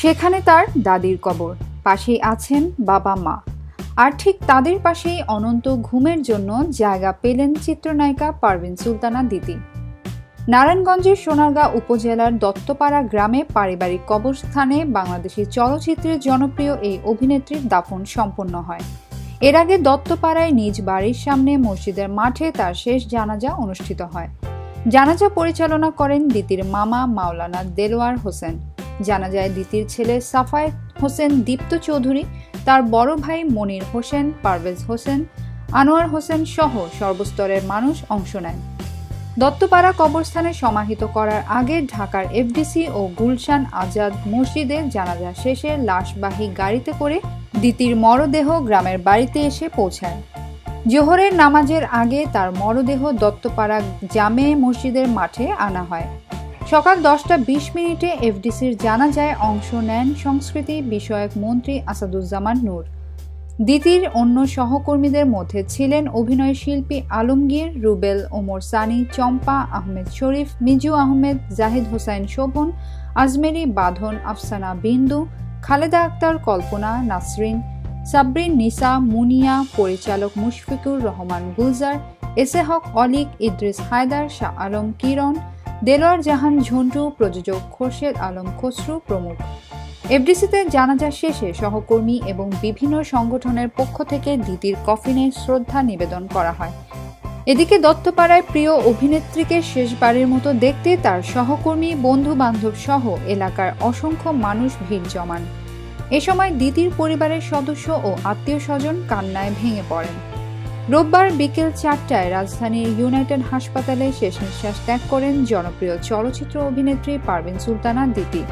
সেখানে তার দাদির কবর, পাশেই আছেন বাবা মা। আর ঠিক তাদের পাশেই অনন্ত ঘুমের জন্য জায়গা পেলেন চিত্রনায়িকা পারভিন সুলতানা দিতি নারায়ণগঞ্জের সোনারগাঁ উপজেলার দত্তপাড়া গ্রামে পারিবারিক কবরস্থানে বাংলাদেশি চলচ্চিত্রের জনপ্রিয় এই অভিনেত্রীর দাফন সম্পন্ন হয়। এর আগে দত্তপাড়ায় নিজ বাড়ির সামনে মসজিদের মাঠে তার শেষ জানাজা অনুষ্ঠিত হয়। জানাজা পরিচালনা করেন দিতির মামা মাওলানা দেলোয়ার হোসেন। জানাজায় দিতির ছেলে সাফায়েত হোসেন দীপ্ত চৌধুরী, তার বড় ভাই মনির হোসেন, পারভেজ হোসেন, আনোয়ার হোসেন সহ সর্বস্তরের মানুষ অংশ নেন দত্তপাড়া কবরস্থানে সমাহিত করার আগে ঢাকার এফডিসি ও গুলশান আজাদ মসজিদে জানাজা শেষে লাশবাহী গাড়িতে করে দিতির মরদেহ গ্রামের বাড়িতে এসে পৌঁছায়। জোহরের নামাজের আগে তার মরদেহ দত্তপাড়া জামে মসজিদের মাঠে আনা হয়। সকাল দশটা বিশ মিনিটে এফডিসির জানাজায় অংশ নেন সংস্কৃতি বিষয়ক মন্ত্রী আসাদুজ্জামান নূর। দিতির অন্য সহকর্মীদের মধ্যে ছিলেন অভিনয় শিল্পী আলমগীর, রুবেল ওমর সানি, চম্পা আহমেদ শরীফ, মিজু আহমেদ, জাহিদ হোসাইন শোভন, আজমেরি বাঁধন, আফসানা বিন্দু, খালেদা আক্তার কল্পনা, নাসরিন, সাবরিন নিসা, মুনিয়া, পরিচালক মুশফিকুর রহমান গুলজার এসে হক অলিক, ইদ্রিস হায়দার, শাহ আলম কিরণ দেলোয়ার জাহান, ঝন্টু, প্রযোজক খোরশেদ আলম, খসরু প্রমুখ। এফডিসিতে জানাজা শেষে সহকর্মী এবং বিভিন্ন সংগঠনের পক্ষ থেকে দিতির কফিনে শ্রদ্ধা নিবেদন করা হয়। এদিকে দত্তপাড়ায় প্রিয় অভিনেত্রীকে শেষবারের মতো দেখতে তার সহকর্মী বন্ধু বান্ধব সহ এলাকার অসংখ্য মানুষ ভিড় জমান। এ সময় দিতির পরিবারের সদস্য ও আত্মীয় স্বজন কান্নায় ভেঙে পড়েন। রোববার বিকেল চারটায় রাজধানীর ইউনাইটেড হাসপাতালে শেষ নিঃশ্বাস ত্যাগ করেন জনপ্রিয় চলচ্চিত্র অভিনেত্রী পারভিন সুলতানা দিতি।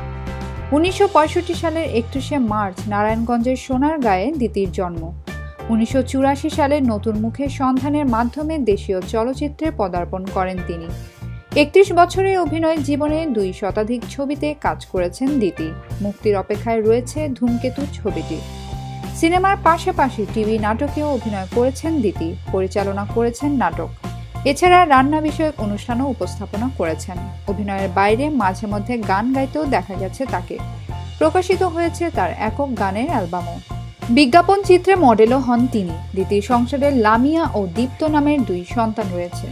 উনিশশো পঁয়ষট্টি সালের একত্রিশে মার্চ নারায়ণগঞ্জের সোনারগাঁয়ে দিতির জন্ম। উনিশশো চুরাশি সালে নতুন মুখের সন্ধানের মাধ্যমে দেশীয় চলচ্চিত্রে পদার্পণ করেন তিনি। একত্রিশ বছরের অভিনয় জীবনে দুই শতাধিক ছবিতে কাজ করেছেন দিতি। মুক্তির অপেক্ষায় রয়েছে ধূমকেতু ছবিটি। সিনেমার পাশাপাশি টিভি নাটকেও অভিনয় করেছেন দিতি, পরিচালনা করেছেন নাটক। এছাড়া রান্না বিষয়ক অনুষ্ঠানও উপস্থাপনা করেছেন। অভিনয়ের বাইরে মাঝে মধ্যে গান গাইতেও দেখা গেছে তাকে। প্রকাশিত হয়েছে তার একক গানের অ্যালবামও। বিজ্ঞাপন চিত্রে মডেলও হন তিনি। দ্বিতীয় সংসারের লামিয়া ও দীপ্ত নামের দুই সন্তান রয়েছে।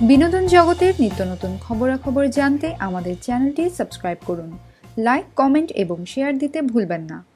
বিনোদন জগতের নিত্য নতুন খবরাখবর জানতে আমাদের চ্যানেলটি সাবস্ক্রাইব করুন। লাইক, কমেন্ট এবং শেয়ার দিতে ভুলবেন না।